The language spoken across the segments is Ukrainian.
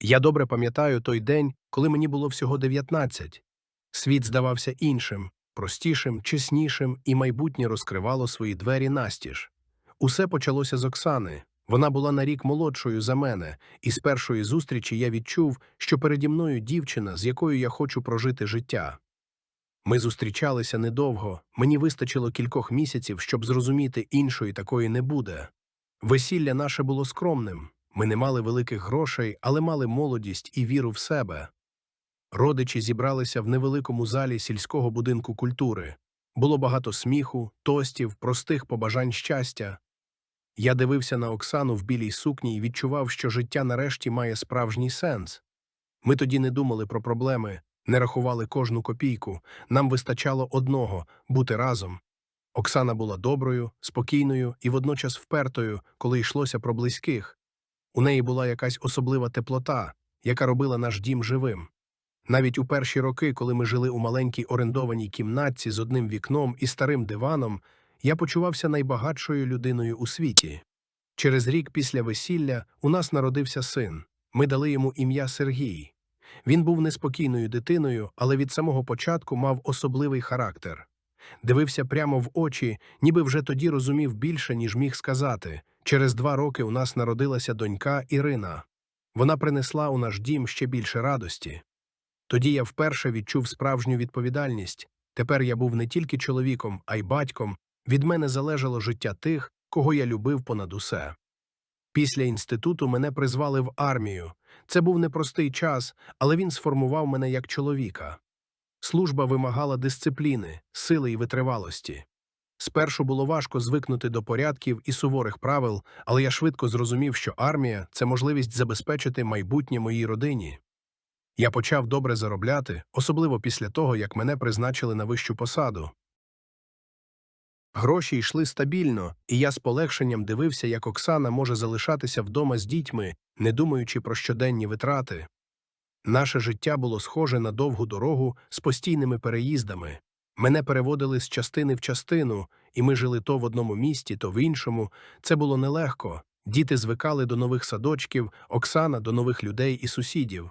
Я добре пам'ятаю той день, коли мені було всього 19. Світ здавався іншим, простішим, чеснішим, і майбутнє розкривало свої двері настіж. Усе почалося з Оксани. Вона була на рік молодшою за мене, і з першої зустрічі я відчув, що переді мною дівчина, з якою я хочу прожити життя. Ми зустрічалися недовго, мені вистачило кількох місяців, щоб зрозуміти, іншої такої не буде. Весілля наше було скромним. Ми не мали великих грошей, але мали молодість і віру в себе. Родичі зібралися в невеликому залі сільського будинку культури. Було багато сміху, тостів, простих побажань щастя. Я дивився на Оксану в білій сукні і відчував, що життя нарешті має справжній сенс. Ми тоді не думали про проблеми, не рахували кожну копійку. Нам вистачало одного бути разом. Оксана була доброю, спокійною і водночас впертою, коли йшлося про близьких. У неї була якась особлива теплота, яка робила наш дім живим. Навіть у перші роки, коли ми жили у маленькій орендованій кімнатці з одним вікном і старим диваном, я почувався найбагатшою людиною у світі. Через рік після весілля у нас народився син. Ми дали йому ім'я Сергій. Він був неспокійною дитиною, але від самого початку мав особливий характер. Дивився прямо в очі, ніби вже тоді розумів більше, ніж міг сказати. Через два роки у нас народилася донька Ірина. Вона принесла у наш дім ще більше радості. Тоді я вперше відчув справжню відповідальність. Тепер я був не тільки чоловіком, а й батьком. Від мене залежало життя тих, кого я любив понад усе. Після інституту мене призвали в армію. Це був непростий час, але він сформував мене як чоловіка. Служба вимагала дисципліни, сили і витривалості. Спершу було важко звикнути до порядків і суворих правил, але я швидко зрозумів, що армія це можливість забезпечити майбутнє моїй родині. Я почав добре заробляти, особливо після того, як мене призначили на вищу посаду. Гроші йшли стабільно, і я з полегшенням дивився, як Оксана може залишатися вдома з дітьми, не думаючи про щоденні витрати. Наше життя було схоже на довгу дорогу з постійними переїздами. Мене переводили з частини в частину, і ми жили то в одному місті, то в іншому. Це було нелегко. Діти звикали до нових садочків, Оксана до нових людей і сусідів.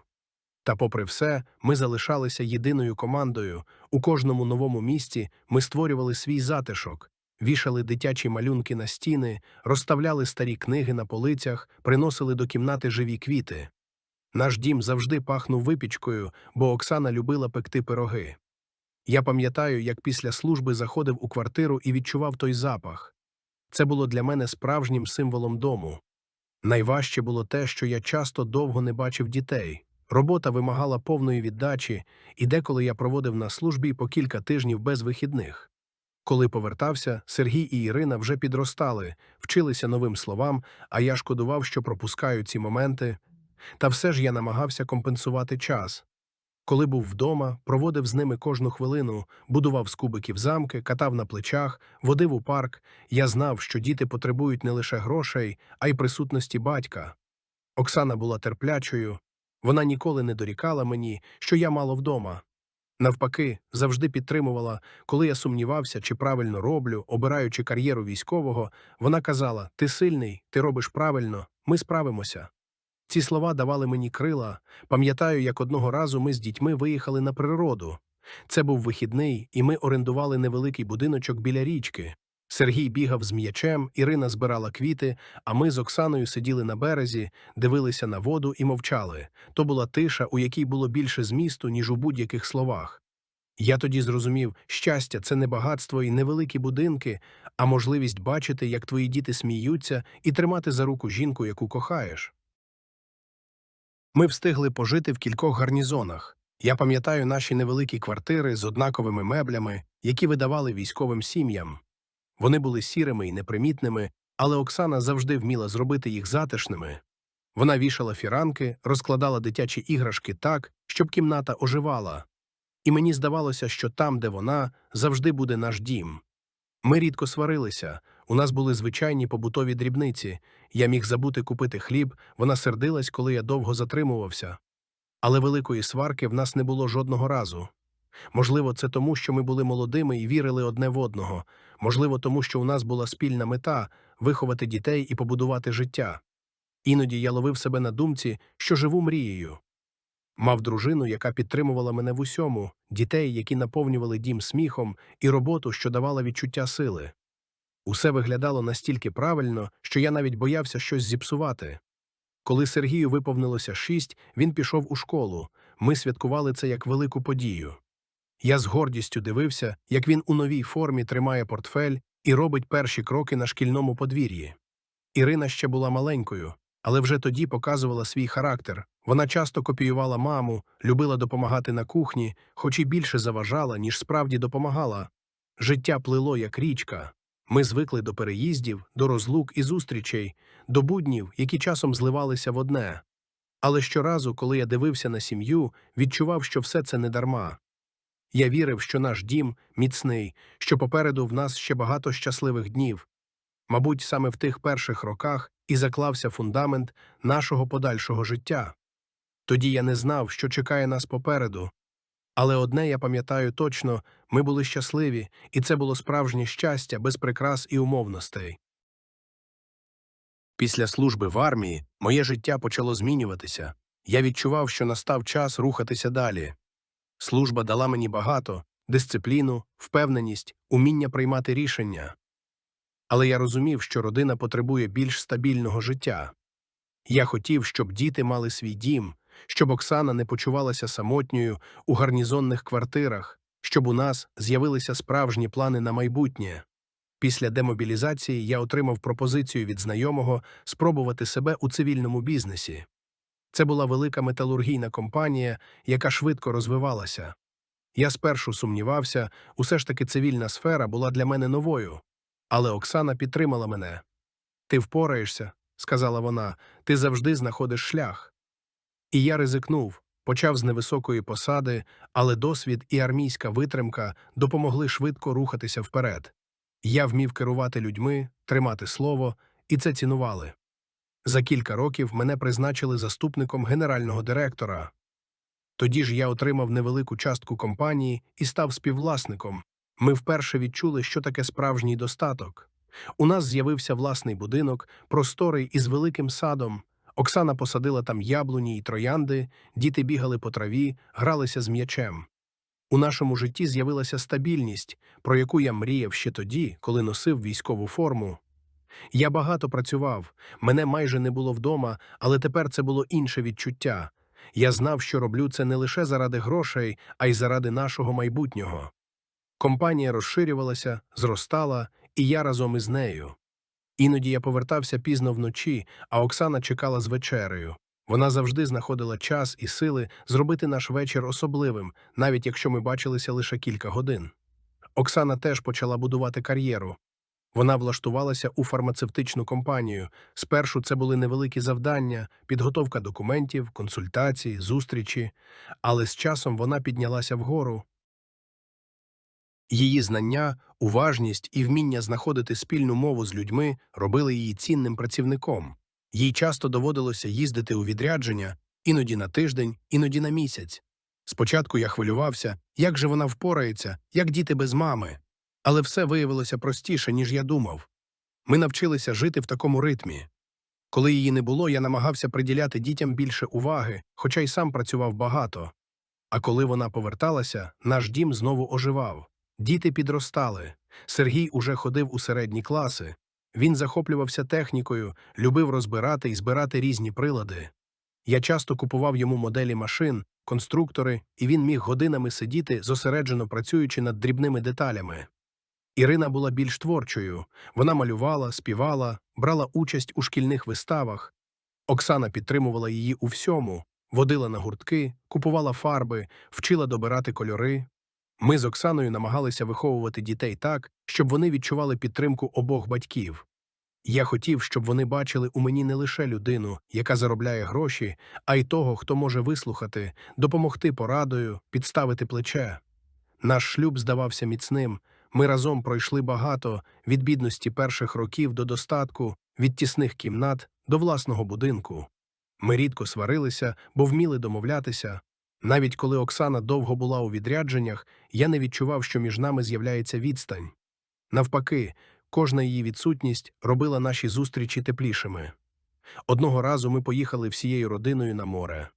Та, попри все, ми залишалися єдиною командою. У кожному новому місті ми створювали свій затишок, вішали дитячі малюнки на стіни, розставляли старі книги на полицях, приносили до кімнати живі квіти. Наш дім завжди пахнув випічкою, бо Оксана любила пекти пироги. Я пам'ятаю, як після служби заходив у квартиру і відчував той запах. Це було для мене справжнім символом дому. Найважче було те, що я часто довго не бачив дітей. Робота вимагала повної віддачі, і деколи я проводив на службі по кілька тижнів без вихідних. Коли повертався, Сергій і Ірина вже підростали, вчилися новим словам, а я шкодував, що пропускаю ці моменти. Та все ж я намагався компенсувати час. Коли був вдома, проводив з ними кожну хвилину, будував з кубиків замки, катав на плечах, водив у парк. Я знав, що діти потребують не лише грошей, а й присутності батька. Оксана була терплячою, вона ніколи не дорікала мені, що я мало вдома. Навпаки, завжди підтримувала, коли я сумнівався, чи правильно роблю, обираючи кар'єру військового, вона казала: Ти сильний, ти робиш правильно, ми справимося. Ці слова давали мені крила. Пам'ятаю, як одного разу ми з дітьми виїхали на природу. Це був вихідний, і ми орендували невеликий будиночок біля річки. Сергій бігав з м'ячем, Ірина збирала квіти, а ми з Оксаною сиділи на березі, дивилися на воду і мовчали. То була тиша, у якій було більше змісту, ніж у будь-яких словах. Я тоді зрозумів, щастя це не багатство і невеликі будинки, а можливість бачити, як твої діти сміються, і тримати за руку жінку, яку кохаєш. Ми встигли пожити в кількох гарнізонах. Я пам'ятаю наші невеликі квартири з однаковими меблями, які видавали військовим сім'ям. Вони були сірими і непримітними, але Оксана завжди вміла зробити їх затишними. Вона вішала фіранки, розкладала дитячі іграшки так, щоб кімната оживала. І мені здавалося, що там, де вона, завжди буде наш дім. Ми рідко сварилися, у нас були звичайні побутові дрібниці. Я міг забути купити хліб, вона сердилась, коли я довго затримувався. Але великої сварки в нас не було жодного разу. Можливо, це тому, що ми були молодими і вірили одне в одного, можливо, тому що у нас була спільна мета виховати дітей і побудувати життя. Іноді я ловив себе на думці, що живу мрією. Мав дружину, яка підтримувала мене в усьому, дітей, які наповнювали дім сміхом, і роботу, що давала відчуття сили. Усе виглядало настільки правильно, що я навіть боявся щось зіпсувати. Коли Сергію виповнилося шість, він пішов у школу. Ми святкували це як велику подію. Я з гордістю дивився, як він у новій формі тримає портфель і робить перші кроки на шкільному подвір'ї. Ірина ще була маленькою, але вже тоді показувала свій характер. Вона часто копіювала маму, любила допомагати на кухні, хоч і більше заважала, ніж справді допомагала. Життя плило, як річка. Ми звикли до переїздів, до розлук і зустрічей, до буднів, які часом зливалися в одне. Але щоразу, коли я дивився на сім'ю, відчував, що все це не дарма. Я вірив, що наш дім міцний, що попереду в нас ще багато щасливих днів. Мабуть, саме в тих перших роках і заклався фундамент нашого подальшого життя. Тоді я не знав, що чекає нас попереду. Але одне я пам'ятаю точно ми були щасливі, і це було справжнє щастя без прикрас і умовностей. Після служби в армії моє життя почало змінюватися. Я відчував, що настав час рухатися далі. Служба дала мені багато дисципліну, впевненість, уміння приймати рішення. Але я розумів, що родина потребує більш стабільного життя. Я хотів, щоб діти мали свій дім, щоб Оксана не почувалася самотньою у гарнізонних квартирах, щоб у нас з'явилися справжні плани на майбутнє. Після демобілізації я отримав пропозицію від знайомого спробувати себе у цивільному бізнесі. Це була велика металургійна компанія, яка швидко розвивалася. Я спершу сумнівався, усе ж таки цивільна сфера була для мене новою. Але Оксана підтримала мене. Ти впораєшся, сказала вона, ти завжди знаходиш шлях. І я ризикнув, почав з невисокої посади, але досвід і армійська витримка допомогли швидко рухатися вперед. Я вмів керувати людьми, тримати слово, і це цінували. За кілька років мене призначили заступником генерального директора. Тоді ж я отримав невелику частку компанії і став співвласником. Ми вперше відчули, що таке справжній достаток. У нас з'явився власний будинок, просторий із великим садом. Оксана посадила там яблуні й троянди, діти бігали по траві, гралися з м'ячем. У нашому житті з'явилася стабільність, про яку я мріяв ще тоді, коли носив військову форму. Я багато працював, мене майже не було вдома, але тепер це було інше відчуття. Я знав, що роблю це не лише заради грошей, а й заради нашого майбутнього. Компанія розширювалася, зростала, і я разом із нею. Іноді я повертався пізно вночі, а Оксана чекала з вечерею. Вона завжди знаходила час і сили зробити наш вечір особливим, навіть якщо ми бачилися лише кілька годин. Оксана теж почала будувати кар'єру. Вона влаштувалася у фармацевтичну компанію. Спершу це були невеликі завдання, підготовка документів, консультації, зустрічі, але з часом вона піднялася вгору. Її знання, уважність і вміння знаходити спільну мову з людьми робили її цінним працівником. Їй часто доводилося їздити у відрядження іноді на тиждень, іноді на місяць. Спочатку я хвилювався, як же вона впорається, як діти без мами. Але все виявилося простіше, ніж я думав. Ми навчилися жити в такому ритмі. Коли її не було, я намагався приділяти дітям більше уваги, хоча й сам працював багато. А коли вона поверталася, наш дім знову оживав. Діти підростали. Сергій уже ходив у середні класи. Він захоплювався технікою, любив розбирати і збирати різні прилади. Я часто купував йому моделі машин, конструктори, і він міг годинами сидіти, зосереджено працюючи над дрібними деталями. Ірина була більш творчою. Вона малювала, співала, брала участь у шкільних виставах. Оксана підтримувала її у всьому, водила на гуртки, купувала фарби, вчила добирати кольори. Ми з Оксаною намагалися виховувати дітей так, щоб вони відчували підтримку обох батьків. Я хотів, щоб вони бачили у мені не лише людину, яка заробляє гроші, а й того, хто може вислухати, допомогти порадою, підставити плече. Наш шлюб здавався міцним. Ми разом пройшли багато від бідності перших років до достатку, від тісних кімнат до власного будинку. Ми рідко сварилися, бо вміли домовлятися. Навіть коли Оксана довго була у відрядженнях, я не відчував, що між нами з'являється відстань. Навпаки, кожна її відсутність робила наші зустрічі теплішими. Одного разу ми поїхали всією родиною на море.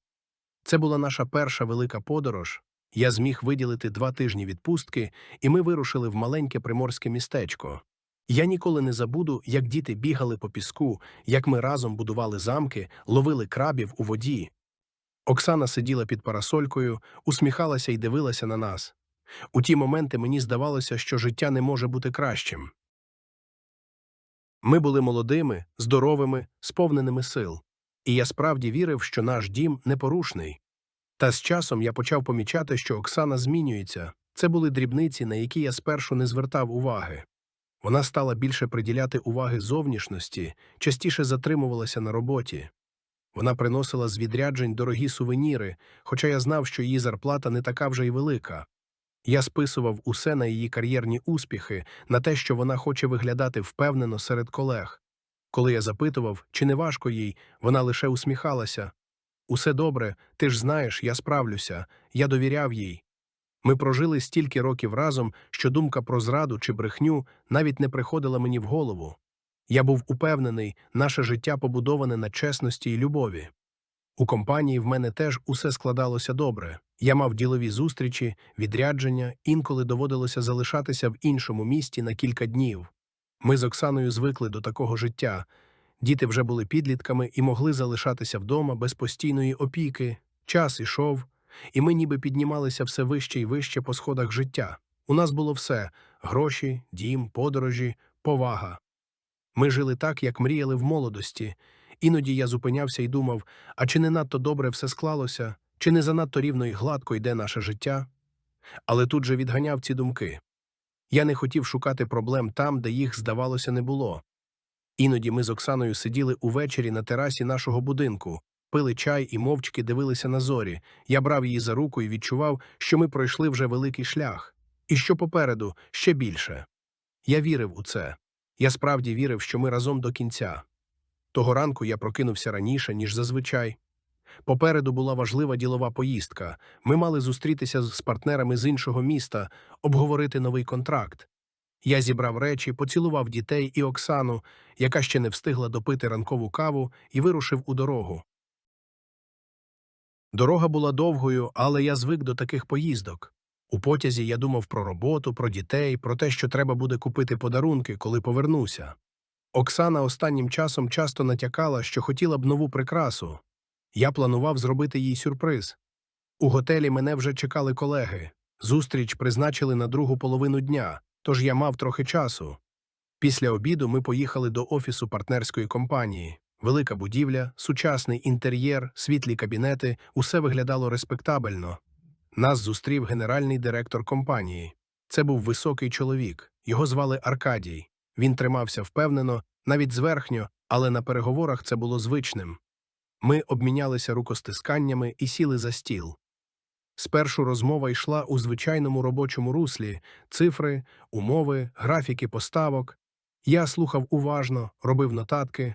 Це була наша перша велика подорож. Я зміг виділити два тижні відпустки, і ми вирушили в маленьке приморське містечко. Я ніколи не забуду, як діти бігали по піску, як ми разом будували замки, ловили крабів у воді. Оксана сиділа під парасолькою, усміхалася і дивилася на нас. У ті моменти мені здавалося, що життя не може бути кращим. Ми були молодими, здоровими, сповненими сил, і я справді вірив, що наш дім непорушний. Та з часом я почав помічати, що Оксана змінюється. Це були дрібниці, на які я спершу не звертав уваги. Вона стала більше приділяти уваги зовнішності, частіше затримувалася на роботі. Вона приносила з відряджень дорогі сувеніри, хоча я знав, що її зарплата не така вже й велика. Я списував усе на її кар'єрні успіхи, на те, що вона хоче виглядати впевнено серед колег. Коли я запитував, чи не важко їй, вона лише усміхалася. Усе добре, ти ж знаєш, я справлюся, я довіряв їй. Ми прожили стільки років разом, що думка про зраду чи брехню навіть не приходила мені в голову. Я був упевнений, наше життя побудоване на чесності і любові. У компанії в мене теж усе складалося добре. Я мав ділові зустрічі, відрядження, інколи доводилося залишатися в іншому місті на кілька днів. Ми з Оксаною звикли до такого життя. Діти вже були підлітками і могли залишатися вдома без постійної опіки. Час ішов, і ми ніби піднімалися все вище і вище по сходах життя. У нас було все гроші, дім, подорожі, повага. Ми жили так, як мріяли в молодості. Іноді я зупинявся і думав, а чи не надто добре все склалося, чи не занадто рівно і гладко йде наше життя? Але тут же відганяв ці думки. Я не хотів шукати проблем там, де їх, здавалося, не було. Іноді ми з Оксаною сиділи увечері на терасі нашого будинку, пили чай і мовчки дивилися на зорі. Я брав її за руку і відчував, що ми пройшли вже великий шлях, і що попереду ще більше. Я вірив у це. Я справді вірив, що ми разом до кінця. Того ранку я прокинувся раніше, ніж зазвичай. Попереду була важлива ділова поїздка. Ми мали зустрітися з партнерами з іншого міста, обговорити новий контракт. Я зібрав речі, поцілував дітей і Оксану, яка ще не встигла допити ранкову каву, і вирушив у дорогу. Дорога була довгою, але я звик до таких поїздок. У потязі я думав про роботу, про дітей, про те, що треба буде купити подарунки, коли повернуся. Оксана останнім часом часто натякала, що хотіла б нову прикрасу. Я планував зробити їй сюрприз. У готелі мене вже чекали колеги. Зустріч призначили на другу половину дня, тож я мав трохи часу. Після обіду ми поїхали до офісу партнерської компанії. Велика будівля, сучасний інтер'єр, світлі кабінети усе виглядало респектабельно. Нас зустрів генеральний директор компанії. Це був високий чоловік. Його звали Аркадій. Він тримався впевнено, навіть зверхньо, але на переговорах це було звичним. Ми обмінялися рукостисканнями і сіли за стіл. Спершу розмова йшла у звичайному робочому руслі цифри, умови, графіки поставок. Я слухав уважно, робив нотатки.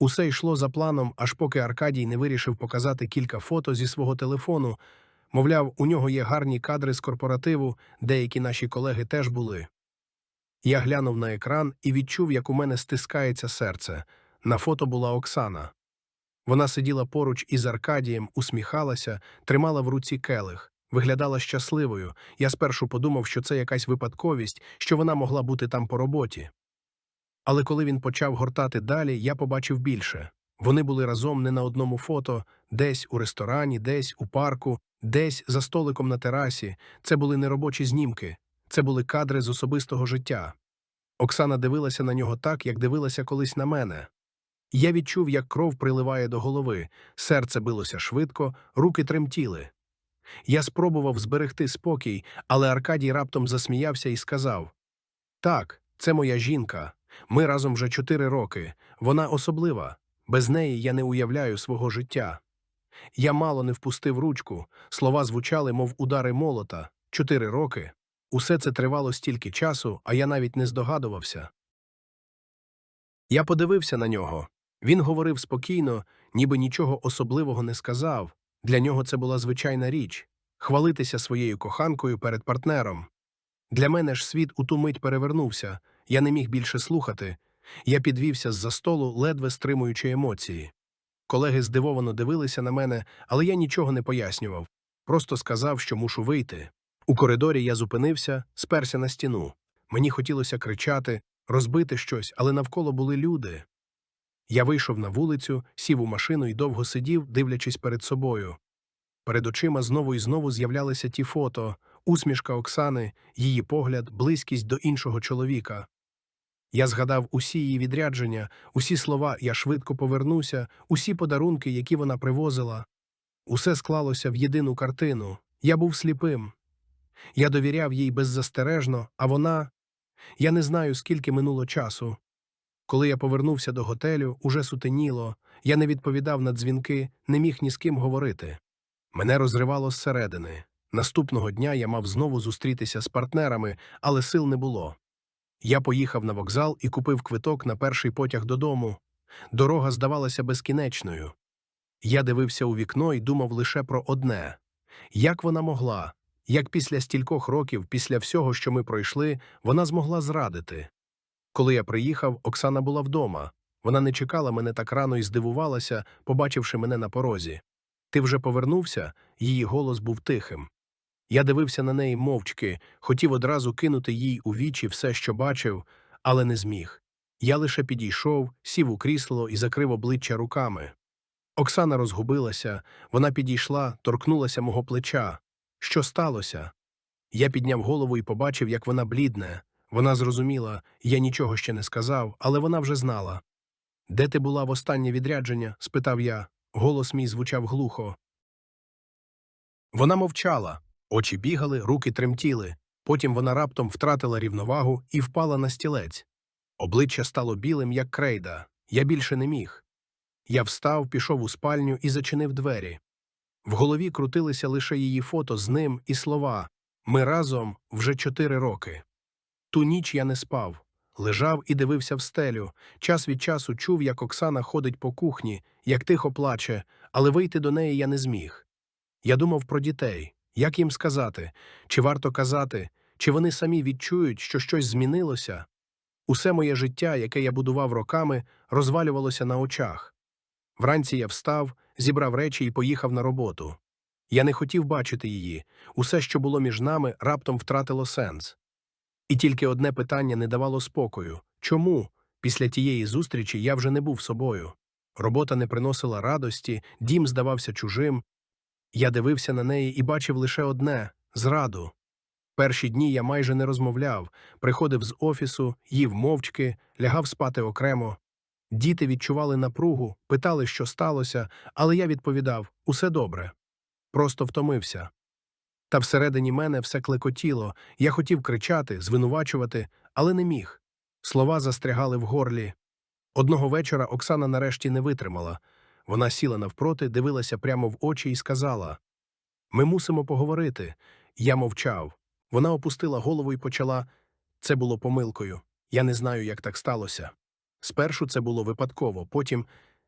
Усе йшло за планом, аж поки Аркадій не вирішив показати кілька фото зі свого телефону. Мовляв, у нього є гарні кадри з корпоративу, деякі наші колеги теж були. Я глянув на екран і відчув, як у мене стискається серце. На фото була Оксана. Вона сиділа поруч із Аркадієм, усміхалася, тримала в руці келих, виглядала щасливою. Я спершу подумав, що це якась випадковість, що вона могла бути там по роботі. Але коли він почав гортати далі, я побачив більше. Вони були разом не на одному фото, десь у ресторані, десь у парку, десь за столиком на терасі. Це були не робочі знімки, це були кадри з особистого життя. Оксана дивилася на нього так, як дивилася колись на мене. Я відчув, як кров приливає до голови, серце билося швидко, руки тремтіли. Я спробував зберегти спокій, але Аркадій раптом засміявся і сказав Так, це моя жінка. Ми разом вже чотири роки. Вона особлива. Без неї я не уявляю свого життя. Я мало не впустив ручку, слова звучали, мов удари молота. Чотири роки. Усе це тривало стільки часу, а я навіть не здогадувався. Я подивився на нього. Він говорив спокійно, ніби нічого особливого не сказав. Для нього це була звичайна річ хвалитися своєю коханкою перед партнером. Для мене ж світ у ту мить перевернувся, я не міг більше слухати. Я підвівся з-за столу, ледве стримуючи емоції. Колеги здивовано дивилися на мене, але я нічого не пояснював. Просто сказав, що мушу вийти. У коридорі я зупинився, сперся на стіну. Мені хотілося кричати, розбити щось, але навколо були люди. Я вийшов на вулицю, сів у машину і довго сидів, дивлячись перед собою. Перед очима знову і знову з'являлися ті фото, усмішка Оксани, її погляд, близькість до іншого чоловіка. Я згадав усі її відрядження, усі слова я швидко повернуся, усі подарунки, які вона привозила. Усе склалося в єдину картину. Я був сліпим. Я довіряв їй беззастережно, а вона. Я не знаю, скільки минуло часу. Коли я повернувся до готелю, уже сутеніло, я не відповідав на дзвінки, не міг ні з ким говорити. Мене розривало зсередини. Наступного дня я мав знову зустрітися з партнерами, але сил не було. Я поїхав на вокзал і купив квиток на перший потяг додому. Дорога здавалася безкінечною. Я дивився у вікно і думав лише про одне як вона могла, як після стількох років, після всього, що ми пройшли, вона змогла зрадити. Коли я приїхав, Оксана була вдома. Вона не чекала мене так рано і здивувалася, побачивши мене на порозі. Ти вже повернувся? Її голос був тихим. Я дивився на неї мовчки, хотів одразу кинути їй у вічі все, що бачив, але не зміг. Я лише підійшов, сів у крісло і закрив обличчя руками. Оксана розгубилася, вона підійшла, торкнулася мого плеча. Що сталося? Я підняв голову і побачив, як вона блідне. Вона зрозуміла, я нічого ще не сказав, але вона вже знала. Де ти була в останнє відрядження? спитав я. Голос мій звучав глухо. Вона мовчала, очі бігали, руки тремтіли. Потім вона раптом втратила рівновагу і впала на стілець. Обличчя стало білим, як крейда. Я більше не міг. Я встав, пішов у спальню і зачинив двері. В голові крутилися лише її фото з ним і слова Ми разом вже чотири роки. Ту ніч я не спав. Лежав і дивився в стелю. Час від часу чув, як Оксана ходить по кухні, як тихо плаче, але вийти до неї я не зміг. Я думав про дітей. Як їм сказати? Чи варто казати, чи вони самі відчують, що щось змінилося? Усе моє життя, яке я будував роками, розвалювалося на очах. Вранці я встав, зібрав речі і поїхав на роботу. Я не хотів бачити її. Усе, що було між нами, раптом втратило сенс. І тільки одне питання не давало спокою чому? Після тієї зустрічі я вже не був собою. Робота не приносила радості, дім здавався чужим. Я дивився на неї і бачив лише одне зраду. Перші дні я майже не розмовляв, приходив з офісу, їв мовчки, лягав спати окремо. Діти відчували напругу, питали, що сталося, але я відповідав усе добре. Просто втомився. Та всередині мене все клекотіло, я хотів кричати, звинувачувати, але не міг. Слова застрягали в горлі. Одного вечора Оксана нарешті не витримала. Вона сіла навпроти, дивилася прямо в очі і сказала Ми мусимо поговорити. Я мовчав. Вона опустила голову і почала це було помилкою. Я не знаю, як так сталося. Спершу це було випадково, потім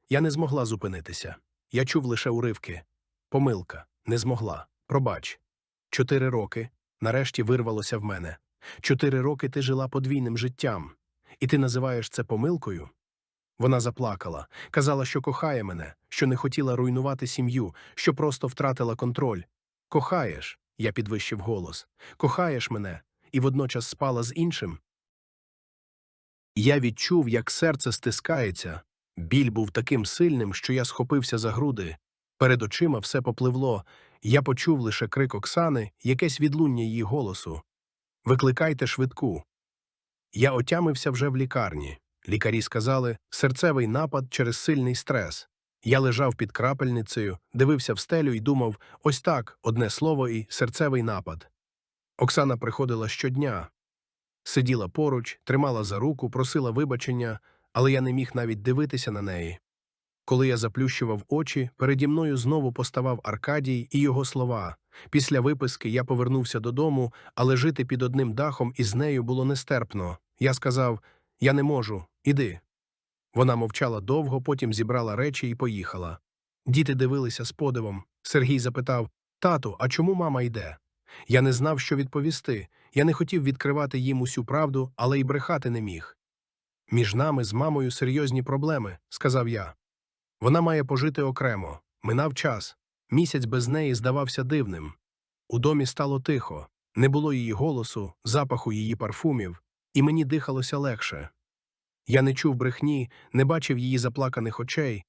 я не змогла зупинитися. Я чув лише уривки. Помилка, не змогла. Пробач. Чотири роки нарешті вирвалося в мене. Чотири роки ти жила подвійним життям, і ти називаєш це помилкою? Вона заплакала, казала, що кохає мене, що не хотіла руйнувати сім'ю, що просто втратила контроль. Кохаєш, я підвищив голос, кохаєш мене, і водночас спала з іншим. Я відчув, як серце стискається. Біль був таким сильним, що я схопився за груди. Перед очима все попливло. Я почув лише крик Оксани, якесь відлуння її голосу. Викликайте швидку. Я отямився вже в лікарні. Лікарі сказали серцевий напад через сильний стрес. Я лежав під крапельницею, дивився в стелю і думав ось так, одне слово і серцевий напад. Оксана приходила щодня. Сиділа поруч, тримала за руку, просила вибачення, але я не міг навіть дивитися на неї. Коли я заплющував очі, переді мною знову поставав Аркадій і його слова. Після виписки я повернувся додому, але жити під одним дахом із нею було нестерпно. Я сказав Я не можу, іди. Вона мовчала довго, потім зібрала речі і поїхала. Діти дивилися з подивом. Сергій запитав Тату, а чому мама йде? Я не знав, що відповісти. Я не хотів відкривати їм усю правду, але й брехати не міг. Між нами з мамою серйозні проблеми, сказав я. Вона має пожити окремо. Минав час. Місяць без неї здавався дивним. У домі стало тихо, не було її голосу, запаху її парфумів, і мені дихалося легше. Я не чув брехні, не бачив її заплаканих очей.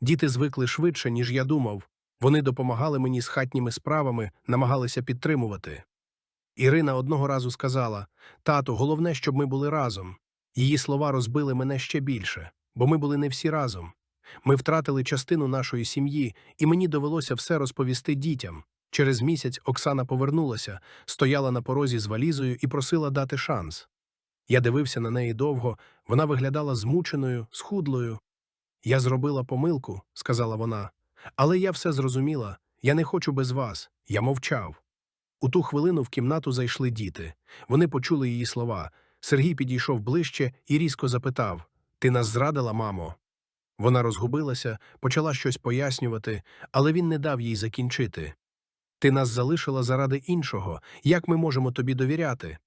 Діти звикли швидше, ніж я думав. Вони допомагали мені з хатніми справами, намагалися підтримувати. Ірина одного разу сказала Тату, головне, щоб ми були разом. Її слова розбили мене ще більше, бо ми були не всі разом. Ми втратили частину нашої сім'ї, і мені довелося все розповісти дітям. Через місяць Оксана повернулася, стояла на порозі з валізою і просила дати шанс. Я дивився на неї довго, вона виглядала змученою, схудлою. Я зробила помилку, сказала вона, але я все зрозуміла. Я не хочу без вас. Я мовчав. У ту хвилину в кімнату зайшли діти. Вони почули її слова. Сергій підійшов ближче і різко запитав Ти нас зрадила, мамо? Вона розгубилася, почала щось пояснювати, але він не дав їй закінчити. Ти нас залишила заради іншого. Як ми можемо тобі довіряти?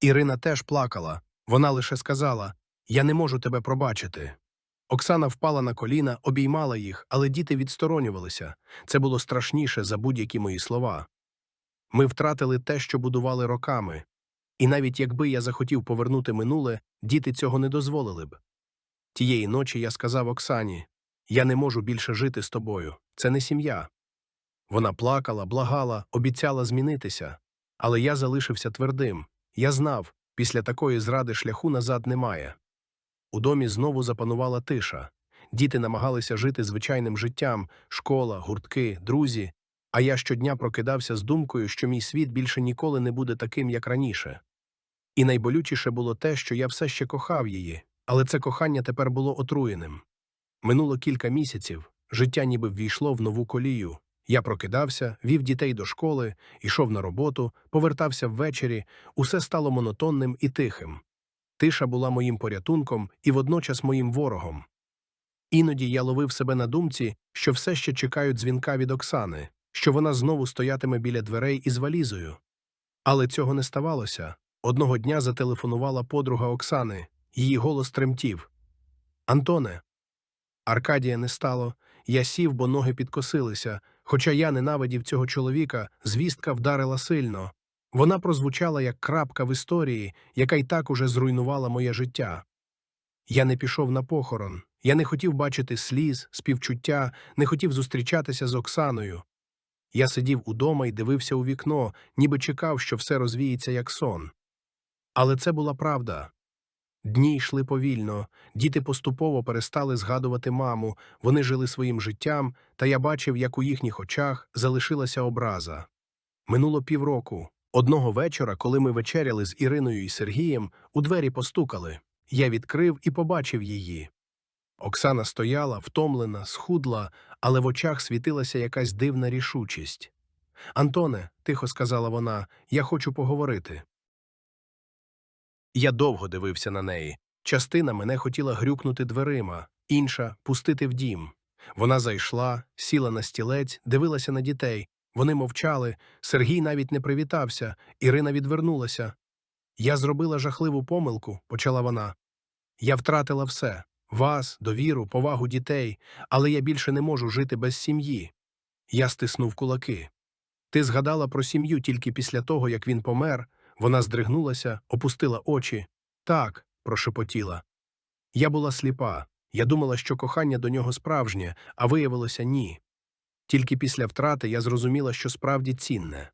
Ірина теж плакала. Вона лише сказала Я не можу тебе пробачити. Оксана впала на коліна, обіймала їх, але діти відсторонювалися. Це було страшніше за будь-які мої слова. Ми втратили те, що будували роками. І навіть якби я захотів повернути минуле, діти цього не дозволили б. Тієї ночі я сказав Оксані Я не можу більше жити з тобою. Це не сім'я. Вона плакала, благала, обіцяла змінитися. Але я залишився твердим. Я знав, після такої зради шляху назад немає. У домі знову запанувала тиша. Діти намагалися жити звичайним життям школа, гуртки, друзі, а я щодня прокидався з думкою, що мій світ більше ніколи не буде таким, як раніше. І найболючіше було те, що я все ще кохав її, але це кохання тепер було отруєним. Минуло кілька місяців, життя ніби ввійшло в нову колію. Я прокидався, вів дітей до школи, йшов на роботу, повертався ввечері, усе стало монотонним і тихим. Тиша була моїм порятунком і водночас моїм ворогом. Іноді я ловив себе на думці, що все ще чекаю дзвінка від Оксани, що вона знову стоятиме біля дверей із валізою. Але цього не ставалося. Одного дня зателефонувала подруга Оксани, її голос тремтів. Антоне. Аркадія не стало. Я сів, бо ноги підкосилися. Хоча я ненавидів цього чоловіка, звістка вдарила сильно. Вона прозвучала як крапка в історії, яка й так уже зруйнувала моє життя. Я не пішов на похорон, я не хотів бачити сліз, співчуття, не хотів зустрічатися з Оксаною. Я сидів удома і дивився у вікно, ніби чекав, що все розвіється як сон. Але це була правда. Дні йшли повільно, діти поступово перестали згадувати маму, вони жили своїм життям, та я бачив, як у їхніх очах залишилася образа. Минуло півроку. Одного вечора, коли ми вечеряли з Іриною і Сергієм, у двері постукали. Я відкрив і побачив її. Оксана стояла, втомлена, схудла, але в очах світилася якась дивна рішучість. Антоне, тихо сказала вона, я хочу поговорити. Я довго дивився на неї. Частина мене хотіла грюкнути дверима, інша пустити в дім. Вона зайшла, сіла на стілець, дивилася на дітей. Вони мовчали, Сергій навіть не привітався, Ірина відвернулася. Я зробила жахливу помилку, почала вона. Я втратила все вас, довіру, повагу дітей, але я більше не можу жити без сім'ї. Я стиснув кулаки. Ти згадала про сім'ю тільки після того, як він помер. Вона здригнулася, опустила очі. Так, прошепотіла. Я була сліпа. Я думала, що кохання до нього справжнє, а виявилося ні. Тільки після втрати я зрозуміла, що справді цінне.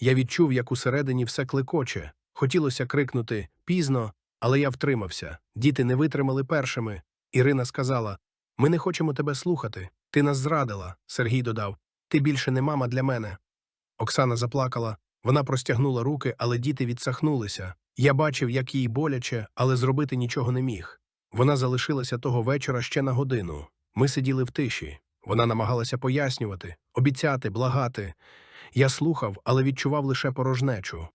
Я відчув, як усередині все клекоче. Хотілося крикнути пізно, але я втримався. Діти не витримали першими. Ірина сказала Ми не хочемо тебе слухати. Ти нас зрадила. Сергій додав Ти більше не мама для мене. Оксана заплакала. Вона простягнула руки, але діти відсахнулися. Я бачив, як їй боляче, але зробити нічого не міг. Вона залишилася того вечора ще на годину. Ми сиділи в тиші. Вона намагалася пояснювати, обіцяти, благати. Я слухав, але відчував лише порожнечу.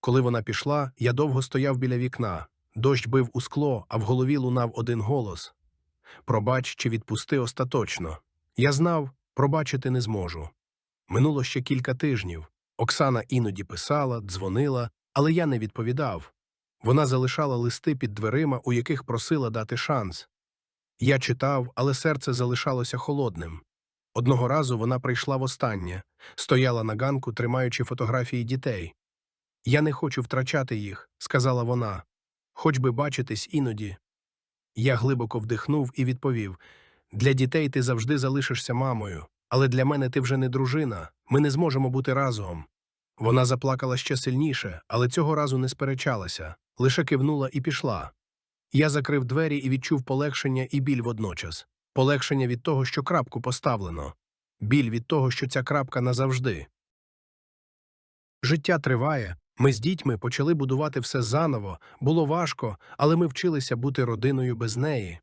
Коли вона пішла, я довго стояв біля вікна. Дощ бив у скло, а в голові лунав один голос Пробач чи відпусти остаточно. Я знав, пробачити не зможу. Минуло ще кілька тижнів. Оксана іноді писала, дзвонила, але я не відповідав. Вона залишала листи під дверима, у яких просила дати шанс. Я читав, але серце залишалося холодним. Одного разу вона прийшла востаннє, стояла на ганку, тримаючи фотографії дітей. Я не хочу втрачати їх, сказала вона. Хоч би бачитись іноді. Я глибоко вдихнув і відповів для дітей ти завжди залишишся мамою, але для мене ти вже не дружина, ми не зможемо бути разом. Вона заплакала ще сильніше, але цього разу не сперечалася, лише кивнула і пішла. Я закрив двері і відчув полегшення і біль водночас. Полегшення від того, що крапку поставлено, біль від того, що ця крапка назавжди. Життя триває. Ми з дітьми почали будувати все заново, було важко, але ми вчилися бути родиною без неї.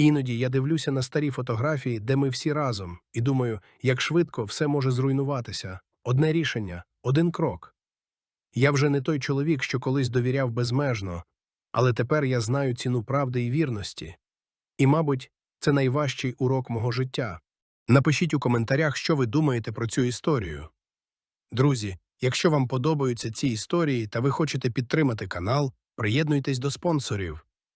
Іноді я дивлюся на старі фотографії, де ми всі разом, і думаю, як швидко все може зруйнуватися. Одне рішення, один крок. Я вже не той чоловік, що колись довіряв безмежно, але тепер я знаю ціну правди і вірності. І, мабуть, це найважчий урок мого життя. Напишіть у коментарях, що ви думаєте про цю історію. Друзі, якщо вам подобаються ці історії та ви хочете підтримати канал, приєднуйтесь до спонсорів.